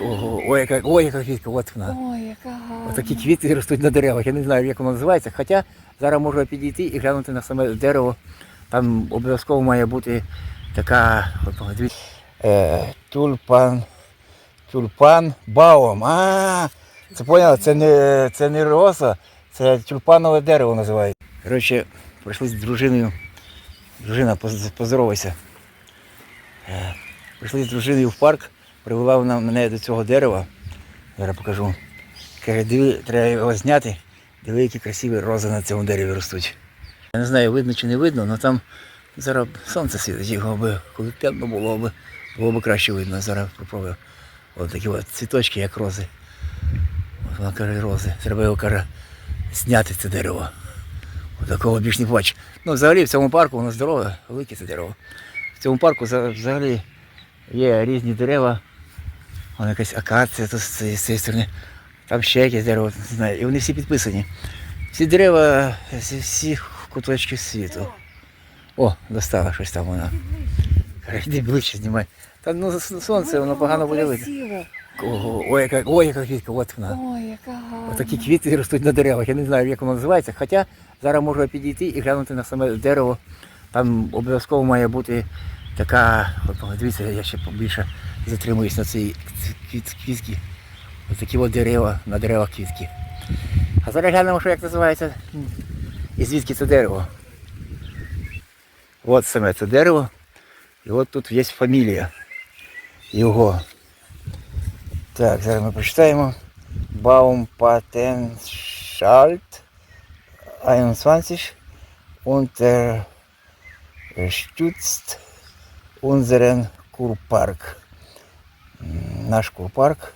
Ого, ой, яка, ой, яка квітка, от вона. Ой, яка гарна. Отакі квіти ростуть на деревах. Я не знаю, як воно називається. Хоча зараз можу підійти і глянути на саме дерево. Там обов'язково має бути така. Е, тюльпан. Тюльпан баум. А, це поняла, це не, це не роса, це тюльпанове дерево називається. Коротше, прийшли з дружиною. Дружина, поз- поздоровайся. Е, Прийшли з дружиною в парк, привела вона мене до цього дерева. Зараз покажу. Каже, диви, треба його зняти. Диви, які красиві рози на цьому дереві ростуть. Я не знаю, видно чи не видно, але там зараз сонце світить, його би, коли темно було б, було б краще видно. Зараз попробую. Ось такі от цвіточки, як рози. От вона каже, рози. Треба його каже, зняти це дерево. От Такого більш не бачу. Ну, взагалі в цьому парку воно здорове, велике це дерево. В цьому парку взагалі є різні дерева. Вон якась акація тут з цієї з цієї сторони. Там ще якесь дерево, не знаю. І вони всі підписані. Всі дерева зі всіх куточків світу. О, достала щось там вона. Йди ближче знімай. Та ну сонце, воно погано буде видно. Ого, ой, яка, ой, яка квітка, от вона. Ой, яка гарна. Отакі квіти ростуть на деревах. Я не знаю, як воно називається. Хоча зараз можу підійти і глянути на саме дерево. Там обов'язково має бути така. От, дивіться, я ще побільше затримуюсь на цій квітці. Ось такі от дерева, на деревах квітки. А зараз глянемо, що як називається. І звідки це дерево. От саме це дерево. І от тут є фамілія його. Так, зараз ми прочитаємо. Baumpatentschalt 21 unterstützt unseren Kurpark. Наш Курпарк.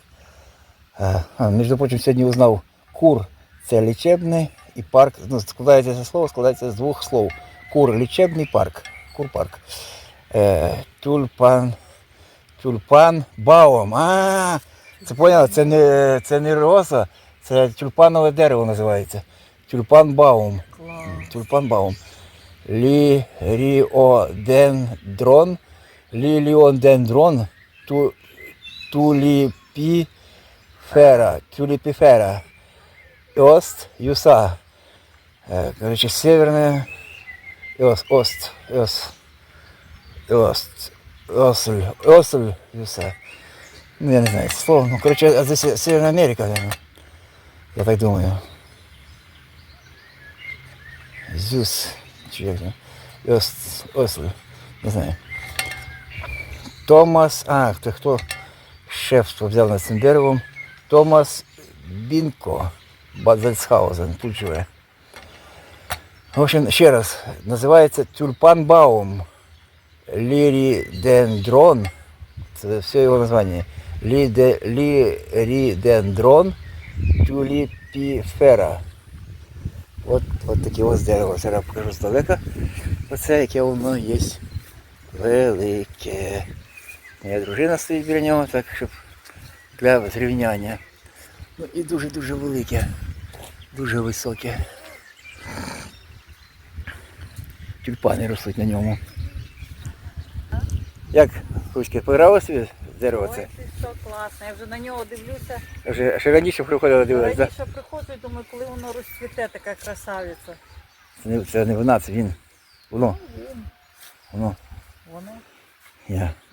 А, а, між прочим, сьогодні узнав кур це лічебний і парк. Ну, складається це слово, складається з двох слов. Кур лічебний парк. Курпарк. Е, тюльпан. Тюльпан баум. А, це поняла, це не, це не роса, це тюльпанове дерево називається. Тюльпан баум. Тюльпан баум. Ліріодендрон. Ліліодендрон. Ту, туліпіфера. Туліпіфера. Ост, юса. Е, Короче, северная. Ост, ост, ост. Ост. Осль, осль, юса. Ну, я не знаю, это слово. Ну, короче, а здесь Северная Америка, наверное. Я так думаю. Зюс. Чи як там? Ост, осль. Не знаю. Томас. А, хто хто шефство взяв над цим деревом. Томас Бінко. Бадзельсхаузен. Тут живе. В общем, ще раз. Називається тюльпан Баум. Лірідендрон. Це все його названня. Ліде, лірідендрон тюліпіфера. От, от таке ось дерево. Зараз покажу здалека. Оце яке воно є велике. Моя дружина стоїть біля нього, так щоб для зрівняння. Ну і дуже-дуже велике, дуже високе. Тюльпани ростуть на ньому. Як, Ручки, понравилось тобі дерево це? Ой, що класно. Я вже на нього дивлюся. Вже ще раніше приходила дивилась, так? Раніше приходжу і думаю, коли воно розцвіте, така красавиця. Це не, це не вона, це він. Воно, Він, воно. воно. Я